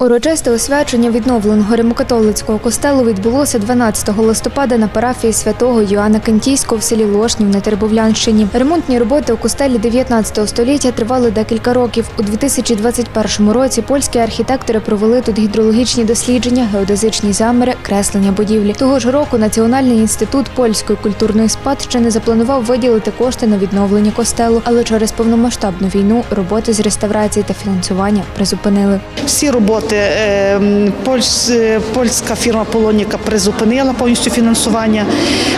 Урочисте освячення відновленого римокатолицького костелу відбулося 12 листопада на парафії святого Йоанна Кентійського в селі Лошнів на Тербовлянщині. Ремонтні роботи у костелі 19 століття тривали декілька років. У 2021 році польські архітектори провели тут гідрологічні дослідження, геодезичні заміри, креслення будівлі. Того ж року Національний інститут польської культурної спадщини запланував виділити кошти на відновлення костелу, але через повномасштабну війну роботи з реставрації та фінансування призупинили. Всі роботи е, м, польсь- е, польська фірма Полоніка призупинила повністю фінансування,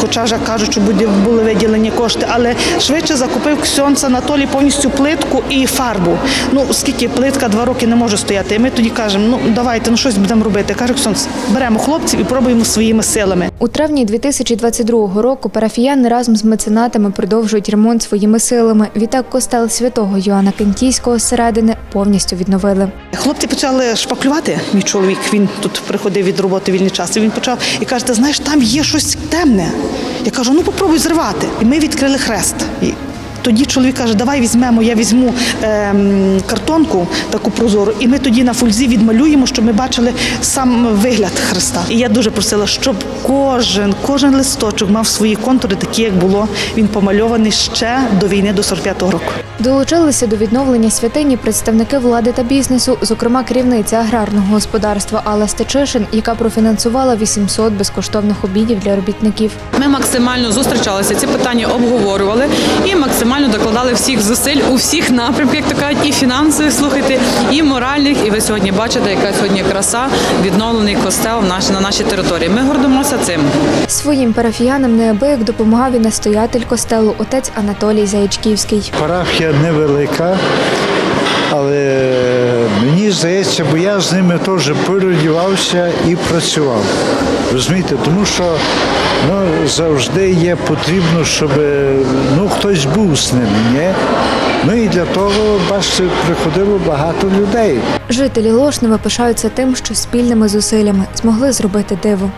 хоча вже кажуть, що були виділені кошти, але швидше закупив Ксьонц Анатолій повністю плитку і фарбу. Ну, оскільки плитка два роки не може стояти, і ми тоді кажемо, ну давайте, ну щось будемо робити. Каже Ксьонц, беремо хлопців і пробуємо своїми силами. У травні 2022 року парафіяни разом з меценатами продовжують ремонт своїми силами. Відтак костел святого Йоанна Кентійського зсередини повністю відновили. Хлопці почали шпаклювати. Мій чоловік він тут приходив від роботи вільний час. І він почав і каже: ти знаєш, там є щось темне. Я кажу, ну попробуй зривати. І ми відкрили хрест. Тоді чоловік каже, давай візьмемо, я візьму ем, картонку таку прозору, і ми тоді на фульзі відмалюємо, щоб ми бачили сам вигляд хреста. І я дуже просила, щоб кожен, кожен листочок мав свої контури, такі як було. Він помальований ще до війни, до 45-го року. Долучилися до відновлення святині представники влади та бізнесу, зокрема керівниця аграрного господарства Алла Стечишин, яка профінансувала 800 безкоштовних обідів для робітників. Ми максимально зустрічалися, ці питання обговорювали і максимально докладали всіх зусиль у всіх напрямках, як то кажуть, і фінансових, слухайте, і моральних. І ви сьогодні бачите, яка сьогодні краса, відновлений костел на нашій території. Ми гордимося цим. Своїм парафіянам неабияк допомагав і настоятель костелу отець Анатолій Заячківський. Парафія невелика, але мені здається, бо я з ними теж переодівався і працював. Розумієте, тому що ну, завжди є потрібно, щоб ну, хтось був з ним. Ні? Ну і для того, бачите, приходило багато людей. Жителі Лошнева пишаються тим, що спільними зусиллями змогли зробити диво.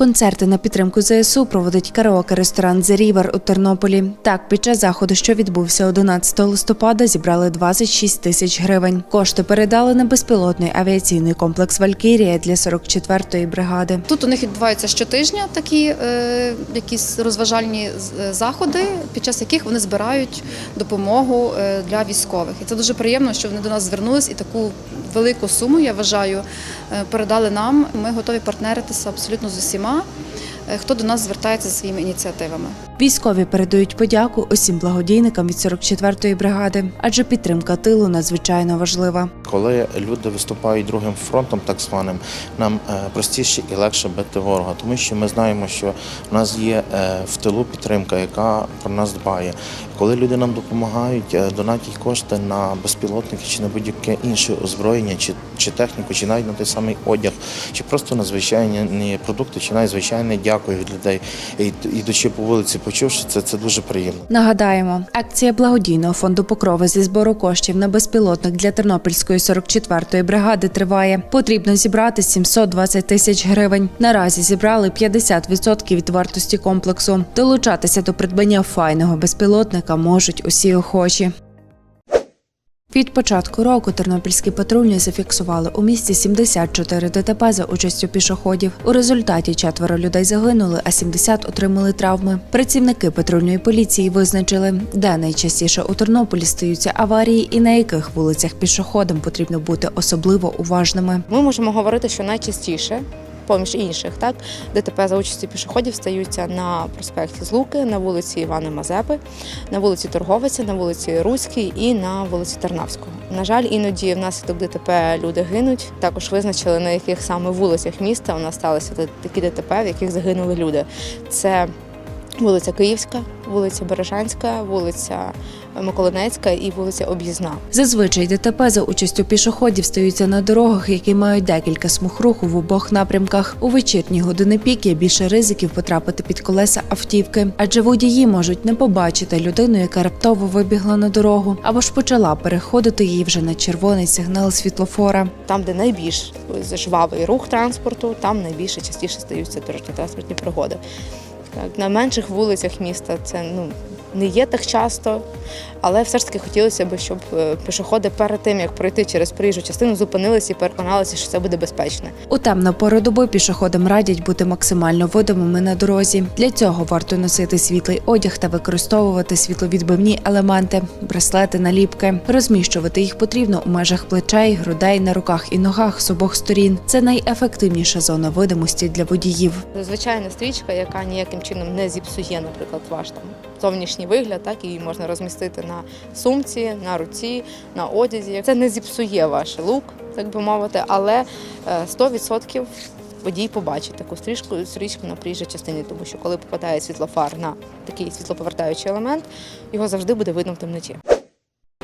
Концерти на підтримку ЗСУ проводить караоке-ресторан «The River» у Тернополі. Так, під час заходу, що відбувся 11 листопада, зібрали 26 тисяч гривень. Кошти передали на безпілотний авіаційний комплекс «Валькірія» для 44-ї бригади. Тут у них відбуваються щотижня такі е, якісь розважальні е, заходи, під час яких вони збирають допомогу е, для військових. І це дуже приємно, що вони до нас звернулись і таку велику суму, я вважаю, передали нам. Ми готові партнеритися абсолютно з усіма, е, хто до нас звертається зі своїми ініціативами. Військові передають подяку усім благодійникам від 44-ї бригади, адже підтримка тилу надзвичайно важлива. Коли люди виступають другим фронтом, так званим, нам е, простіше і легше бити ворога, тому що ми знаємо, що в нас є е, в тилу підтримка, яка про нас дбає. Коли люди нам допомагають, е, донатять кошти на безпілотники чи на будь-яке інше озброєння, чи, чи техніку, чи навіть на той самий одяг, чи просто на звичайні продукти, чи навіть звичайне дякую від людей. Ідучи по вулиці, почувши це, це дуже приємно. Нагадаємо, акція благодійного фонду Покрови зі збору коштів на безпілотник для Тернопільської 44-ї бригади триває. Потрібно зібрати 720 тисяч гривень. Наразі зібрали 50% від вартості комплексу. Долучатися до придбання файного безпілотника можуть усі охочі. Від початку року тернопільські патрульні зафіксували у місті 74 ДТП за участю пішоходів. У результаті четверо людей загинули, а 70 отримали травми. Працівники патрульної поліції визначили, де найчастіше у Тернополі стаються аварії і на яких вулицях пішоходам потрібно бути особливо уважними. Ми можемо говорити, що найчастіше, поміж інших, так ДТП за участі пішоходів стаються на проспекті Злуки, на вулиці Івана Мазепи, на вулиці Торговиця, на вулиці Руській і на вулиці Тарнавського. На жаль, іноді внаслідок ДТП люди гинуть. Також визначили на яких саме вулицях міста у нас сталися такі ДТП, в яких загинули люди. Це вулиця Київська, вулиця Бережанська, вулиця Миколинецька і вулиця Об'їзна. Зазвичай ДТП за участю пішоходів стаються на дорогах, які мають декілька смуг руху в обох напрямках. У вечірні години пік є більше ризиків потрапити під колеса автівки, адже водії можуть не побачити людину, яка раптово вибігла на дорогу, або ж почала переходити її вже на червоний сигнал світлофора. Там, де найбільш жвавий рух транспорту, там найбільше частіше стаються дорожньо-транспортні пригоди. На менших вулицях міста це ну не є так часто, але все ж таки хотілося б, щоб е, пішоходи перед тим, як пройти через проїжджу частину, зупинилися і переконалися, що це буде безпечно. У темну пору доби пішоходам радять бути максимально видимими на дорозі. Для цього варто носити світлий одяг та використовувати світловідбивні елементи, браслети, наліпки. Розміщувати їх потрібно у межах плечей, грудей, на руках і ногах з обох сторін. Це найефективніша зона видимості для водіїв. Звичайна стрічка, яка ніяким чином не зіпсує, наприклад, ваш там зовнішній вигляд, так її можна розмістити на сумці, на руці, на одязі. Це не зіпсує ваш лук, так би мовити, але е, 100% водій побачить таку стрічку, стрічку на проїжджій частині, тому що коли попадає світлофар на такий світлоповертаючий елемент, його завжди буде видно в темноті.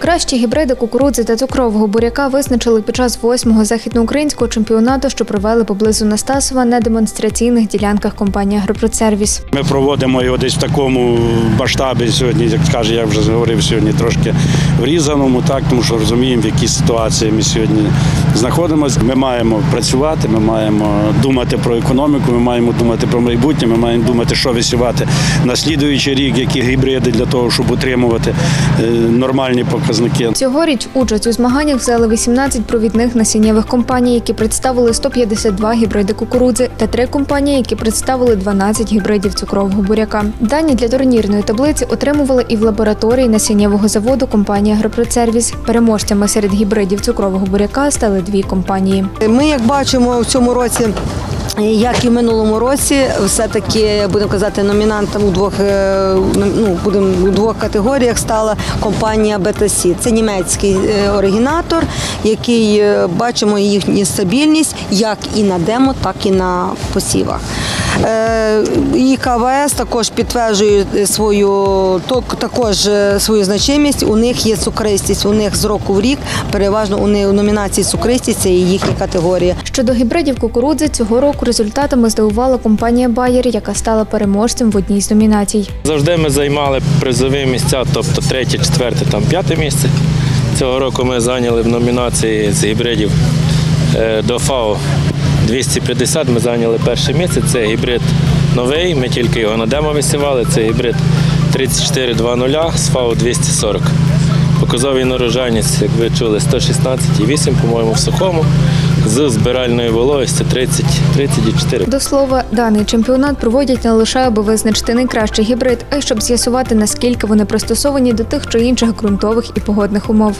Кращі гібриди кукурудзи та цукрового буряка визначили під час восьмого західноукраїнського чемпіонату, що провели поблизу Настасова на демонстраційних ділянках компанії Агропродсервіс. Ми проводимо його десь в такому масштабі сьогодні, як каже, я вже говорив сьогодні трошки врізаному, так тому що розуміємо, в якій ситуації ми сьогодні знаходимося. Ми маємо працювати, ми маємо думати про економіку, ми маємо думати про майбутнє, ми маємо думати, що висівати на слідуючий рік, які гібриди для того, щоб утримувати е, нормальні показники. Цьогоріч участь у змаганнях взяли 18 провідних насіннєвих компаній, які представили 152 гібриди кукурудзи, та три компанії, які представили 12 гібридів цукрового буряка. Дані для турнірної таблиці отримували і в лабораторії насіннєвого заводу компанії Агропродсервіс. Переможцями серед гібридів цукрового буряка стали дві компанії. Ми, як бачимо, в цьому році. Як і в минулому році, все-таки будемо казати, номінантом у двох е, ну будемо у двох категоріях стала компанія BTC. Це німецький е, оригінатор, який е, бачимо їхню стабільність як і на демо, так і на посівах. Е, І КВС також підтверджує свою також е, свою значимість. У них є цукристість. У них з року в рік переважно у них у номінації цукристість це є їхня категорія. Щодо гібридів кукурудзи, цього року результатами здивувала компанія Bayer, яка стала переможцем в одній з номінацій. Завжди ми займали призові місця, тобто третє, четверте, там п'яте місце. Цього року ми зайняли в номінації з гібридів е, до ФАО 250. Ми зайняли перше місце. Це гібрид новий. Ми тільки його на демо висівали. Це гібрид 3420 з ФАО 240. Показовий нарожайність, як ви чули, 116,8, по-моєму, в сухому. З збиральною вологістю 30, 30,4. До слова, даний чемпіонат проводять не лише аби визначити найкращий гібрид, а й щоб з'ясувати наскільки вони пристосовані до тих чи інших ґрунтових і погодних умов.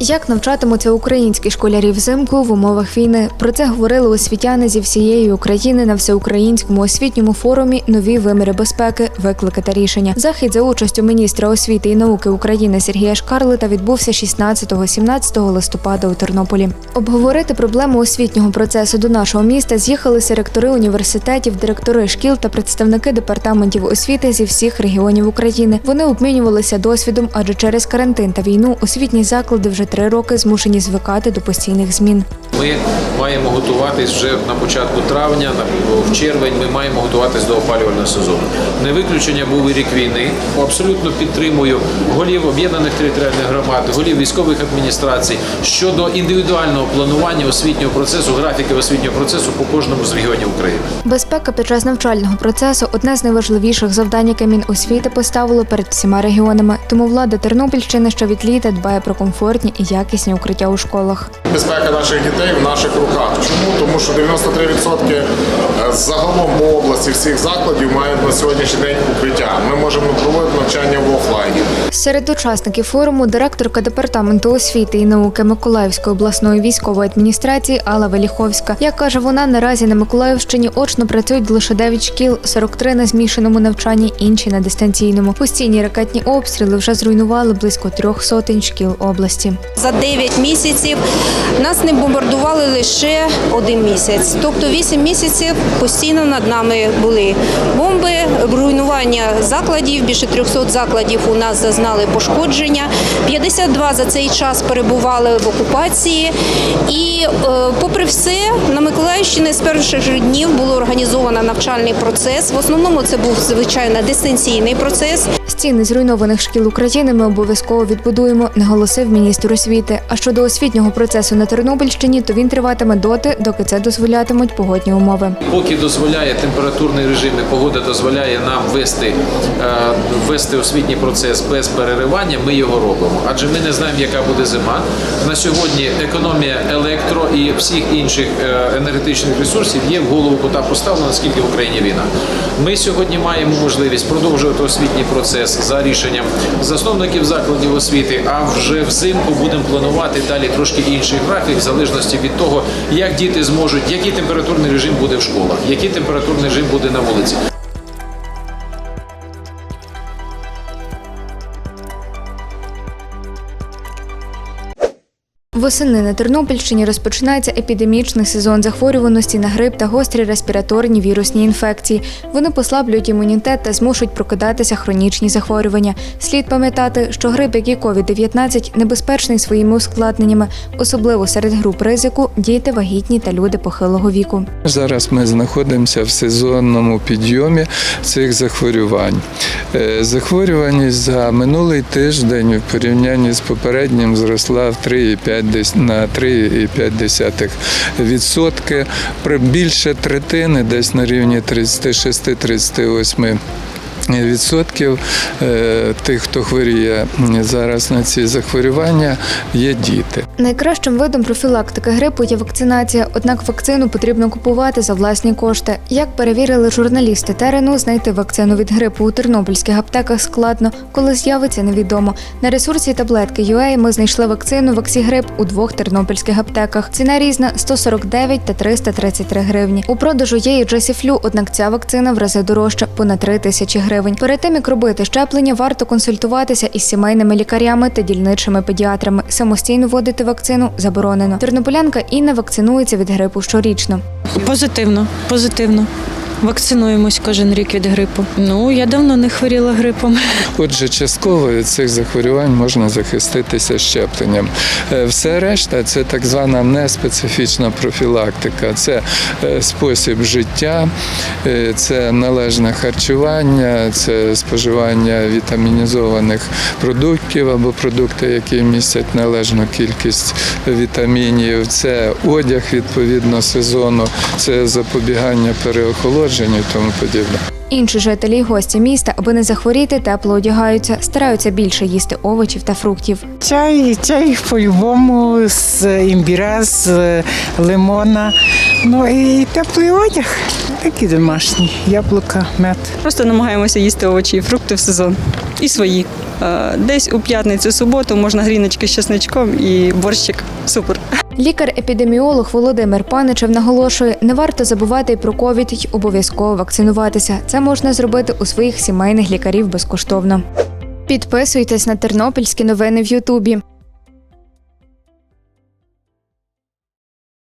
Як навчатимуться українські школярі взимку в умовах війни? Про це говорили освітяни зі всієї України на всеукраїнському освітньому форумі Нові виміри безпеки, виклики та рішення. Захід за участю міністра освіти і науки України Сергія Шкарлета відбувся 16-17 листопада у Тернополі. Обговорити проблему освітнього процесу до нашого міста з'їхалися ректори університетів, директори шкіл та представники департаментів освіти зі всіх регіонів України. Вони обмінювалися досвідом, адже через карантин та війну освітні заклади вже три роки змушені звикати до постійних змін. Ми маємо готуватись вже на початку травня, на- в червень. Ми маємо готуватись до опалювального сезону. Не виключення був і рік війни. Абсолютно підтримую голів об'єднаних територіальних громад, голів військових адміністрацій щодо індивідуального планування освітнього процесу, графіки освітнього процесу по кожному з регіонів України. Безпека під час навчального процесу одне з найважливіших завдань, яке Міносвіти поставило перед всіма регіонами. Тому влада Тернопільщини ще від літа дбає про комфортні і якісні укриття у школах. Безпека наших дітей в наших руках. Чому? Тому що 93% загалом по області всіх закладів мають на сьогоднішній день укриття. Ми можемо проводити навчання в офлайні. Серед учасників форуму директорка департаменту освіти і науки Миколаївської обласної військової адміністрації Алла Веліховська. Як каже вона, наразі на Миколаївщині очно працюють лише 9 шкіл, 43 на змішаному навчанні, інші на дистанційному. Постійні ракетні обстріли вже зруйнували близько трьох сотень шкіл області. За 9 місяців нас не бомбардували лише один місяць. Тобто 8 місяців постійно над нами були бомби, руйнування закладів. Більше 300 закладів у нас зазнали пошкодження. 52 за цей час перебували в окупації. І, е, попри все, на Миколаївщині з перших днів було організовано навчальний процес. В основному це був звичайно дистанційний процес. Стіни зруйнованих шкіл України ми обов'язково відбудуємо, наголосив міністр освіти. А щодо освітнього процесу на Тернопільщині, то він триватиме доти, доки це дозволятимуть погодні умови. Поки дозволяє температурний режим і погода дозволяє нам вести, е, вести освітній процес без переривання, ми його робимо. Адже ми не знаємо, яка буде зима. На сьогодні економія електро і всіх інших е, енергетичних ресурсів є в голову кота поставлена, наскільки в Україні війна. Ми сьогодні маємо можливість продовжувати освітній процес за рішенням засновників закладів освіти. А вже взимку будемо планувати далі трошки інший графік, в залежності від того, як діти зможуть, який температурний режим буде в школах, який температурний режим буде на вулиці. Восени на Тернопільщині розпочинається епідемічний сезон захворюваності на грип та гострі респіраторні вірусні інфекції. Вони послаблюють імунітет та змушують прокидатися хронічні захворювання. Слід пам'ятати, що грип, як і COVID-19, небезпечний своїми ускладненнями, особливо серед груп ризику діти, вагітні та люди похилого віку. Зараз ми знаходимося в сезонному підйомі цих захворювань. Е, Захворюваність за минулий тиждень в порівнянні з попереднім зросла в 3,5 десь на 3,5 відсотки. При більше третини, десь на рівні 36-38 відсотків е, тих, хто хворіє зараз на ці захворювання, є діти. Найкращим видом профілактики грипу є вакцинація, однак вакцину потрібно купувати за власні кошти. Як перевірили журналісти терену, знайти вакцину від грипу у тернопільських аптеках складно, коли з'явиться невідомо. На ресурсі таблетки UA ми знайшли вакцину Ваксігрип у двох тернопільських аптеках. Ціна різна 149 та 333 гривні. У продажу є і Джесіфлю, однак ця вакцина в рази дорожча понад 3 тисячі гривень. Перед тим як робити щеплення, варто консультуватися із сімейними лікарями та дільничими педіатрами. Самостійно вводити вакцину заборонено. Тернополянка Інна вакцинується від грипу щорічно. Позитивно, позитивно. Вакцинуємось кожен рік від грипу. Ну, я давно не хворіла грипом. Отже, частково від цих захворювань можна захиститися щепленням. Е, Все решта це так звана неспецифічна профілактика, це е, спосіб життя, е, це належне харчування, це споживання вітамінізованих продуктів або продукти, які містять належну кількість вітамінів, це одяг відповідно сезону, це запобігання переохолодженню і тому подібне. Інші жителі й гості міста, аби не захворіти, тепло одягаються, стараються більше їсти овочів та фруктів. Чай, чай по-любому з імбіра, з лимона. Ну і теплий одяг, такі домашні, яблука, мед. Просто намагаємося їсти овочі і фрукти в сезон. І свої. Е, Десь у п'ятницю, суботу можна гріночки з чесничком і борщик. Супер. Лікар-епідеміолог Володимир Паничев наголошує, не варто забувати й про ковід й обов'язково вакцинуватися. Це можна зробити у своїх сімейних лікарів безкоштовно. Підписуйтесь на тернопільські новини в Ютубі.